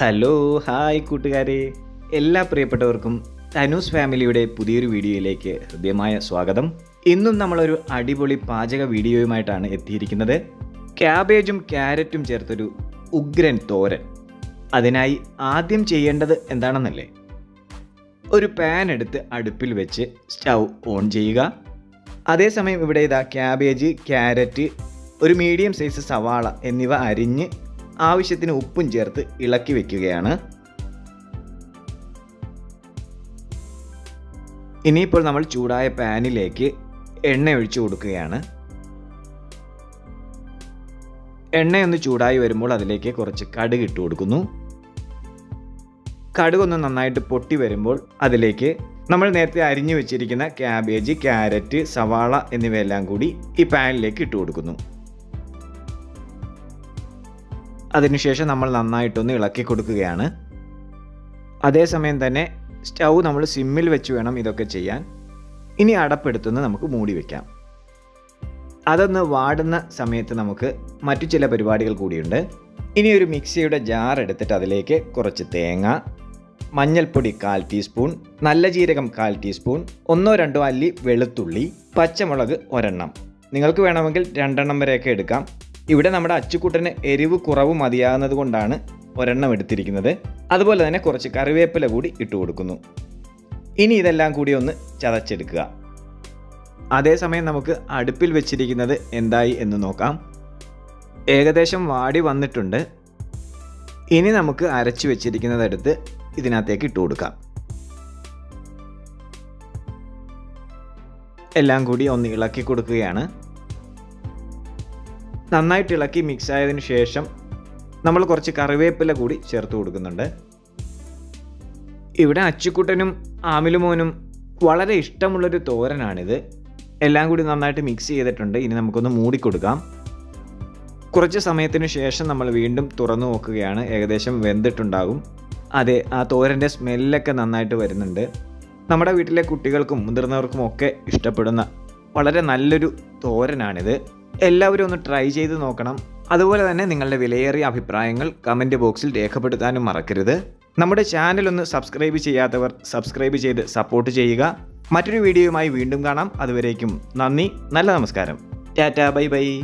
Hello hi കൂട്ടുകാരെ. എല്ലാ പ്രിയപ്പെട്ടവർക്കും അനൂസ് ഫാമിലിയുടെ പുതിയൊരു വീഡിയോയിലേക്ക് ഹൃദ്യമായ സ്വാഗതം. ഇന്നും നമ്മളൊരു അടിപൊളി പാചക വീഡിയോയുമായിട്ടാണ് എത്തിയിരിക്കുന്നത്. ക്യാബേജും ക്യാരറ്റും ചേർത്തൊരു ഉഗ്രൻ തോരൻ. അതിനായി ആദ്യം ചെയ്യേണ്ടത് എന്താണെന്നല്ലേ? ഒരു പാൻ എടുത്ത് അടുപ്പിൽ വെച്ച് സ്റ്റൗ ഓൺ ചെയ്യുക. അതേസമയം ഇവിടെ ഇതാ ക്യാബേജ് ക്യാരറ്റ് ഒരു മീഡിയം സൈസ് സവാള എന്നിവ അരിഞ്ഞ് ആവശ്യത്തിന് ഉപ്പും ചേർത്ത് ഇളക്കി വയ്ക്കുകയാണ് ഇനിയിപ്പോൾ നമ്മൾ ചൂടായ പാനിലേക്ക് എണ്ണ ഒഴിച്ചു കൊടുക്കുകയാണ്. എണ്ണയൊന്ന് ചൂടായി വരുമ്പോൾ അതിലേക്ക് കുറച്ച് കടുക് ഇട്ട് കൊടുക്കുന്നു. കടുകൊന്ന് നന്നായിട്ട് പൊട്ടി വരുമ്പോൾ അതിലേക്ക് നമ്മൾ നേരത്തെ അരിഞ്ഞു വെച്ചിരിക്കുന്ന ക്യാബേജ് ക്യാരറ്റ് സവാള എന്നിവയെല്ലാം കൂടി ഈ പാനിലേക്ക് ഇട്ട് കൊടുക്കുന്നു. അതിനുശേഷം നമ്മൾ നന്നായിട്ടൊന്ന് ഇളക്കി കൊടുക്കുകയാണ്. അതേസമയം തന്നെ സ്റ്റൗ നമ്മൾ സിമ്മിൽ വെച്ച് വേണം ഇതൊക്കെ ചെയ്യാൻ. ഇനി അടപ്പെടുത്തുനിന്ന് നമുക്ക് മൂടി വയ്ക്കാം അതൊന്ന് വാടുന്ന സമയത്ത് നമുക്ക് മറ്റു ചില പരിപാടികൾ കൂടിയുണ്ട്. ഇനി ഒരു മിക്സിയുടെ ജാർ എടുത്തിട്ട് അതിലേക്ക് കുറച്ച് തേങ്ങ മഞ്ഞൾപ്പൊടി കാൽ ടീസ്പൂൺ നല്ല ജീരകം കാൽ ടീസ്പൂൺ ഒന്നോ രണ്ടോ അല്ലി വെളുത്തുള്ളി പച്ചമുളക് ഒരെണ്ണം. നിങ്ങൾക്ക് വേണമെങ്കിൽ രണ്ടെണ്ണം വരെയൊക്കെ എടുക്കാം. ഇവിടെ നമ്മുടെ അച്ചുക്കുട്ടന് എരിവ് കുറവ് മതിയാകുന്നത് കൊണ്ടാണ് ഒരെണ്ണം എടുത്തിരിക്കുന്നത്. അതുപോലെ തന്നെ കുറച്ച് കറിവേപ്പില കൂടി ഇട്ട് കൊടുക്കുന്നു. ഇനി ഇതെല്ലാം കൂടി ഒന്ന് ചതച്ചെടുക്കുക. അതേസമയം നമുക്ക് അടുപ്പിൽ വെച്ചിരിക്കുന്നത് എന്തായി എന്ന് നോക്കാം. ഏകദേശം വാടി വന്നിട്ടുണ്ട്. ഇനി നമുക്ക് അരച്ചു വെച്ചിരിക്കുന്നതെടുത്ത് ഇതിനകത്തേക്ക് ഇട്ട് കൊടുക്കാം. എല്ലാം കൂടി ഒന്ന് ഇളക്കി കൊടുക്കുകയാണ്. നന്നായിട്ട് ഇളക്കി മിക്സ് ആയതിനു ശേഷം നമ്മൾ കുറച്ച് കറിവേപ്പില കൂടി ചേർത്ത് കൊടുക്കുന്നുണ്ട്. ഇവിടെ അച്ചുക്കുട്ടനും ആമിലുമോനും വളരെ ഇഷ്ടമുള്ളൊരു തോരനാണിത്. എല്ലാം കൂടി നന്നായിട്ട് മിക്സ് ചെയ്തിട്ടുണ്ട്. ഇനി നമുക്കൊന്ന് മൂടിക്കൊടുക്കാം കുറച്ച് സമയത്തിന് ശേഷം നമ്മൾ വീണ്ടും തുറന്നു നോക്കുകയാണ്. ഏകദേശം വെന്തിട്ടുണ്ടാകും. അതെ ആ തോരന്റെ സ്മെല്ലൊക്കെ നന്നായിട്ട് വരുന്നുണ്ട്. നമ്മുടെ വീട്ടിലെ കുട്ടികൾക്കും മുതിർന്നവർക്കും ഒക്കെ ഇഷ്ടപ്പെടുന്ന വളരെ നല്ലൊരു തോരനാണിത്. എല്ലാവരും ഒന്ന് ട്രൈ ചെയ്ത് നോക്കണം. അതുപോലെ തന്നെ നിങ്ങളുടെ വിലയേറിയ അഭിപ്രായങ്ങൾ കമന്റ് ബോക്സിൽ രേഖപ്പെടുത്താനും മറക്കരുത്. നമ്മുടെ ചാനൽ ഒന്ന് സബ്സ്ക്രൈബ് ചെയ്യാത്തവർ സബ്സ്ക്രൈബ് ചെയ്ത് സപ്പോർട്ട് ചെയ്യുക. മറ്റൊരു വീഡിയോയുമായി വീണ്ടും കാണാം. അതുവരേക്കും നന്ദി. നല്ല നമസ്കാരം. Tata bye bye.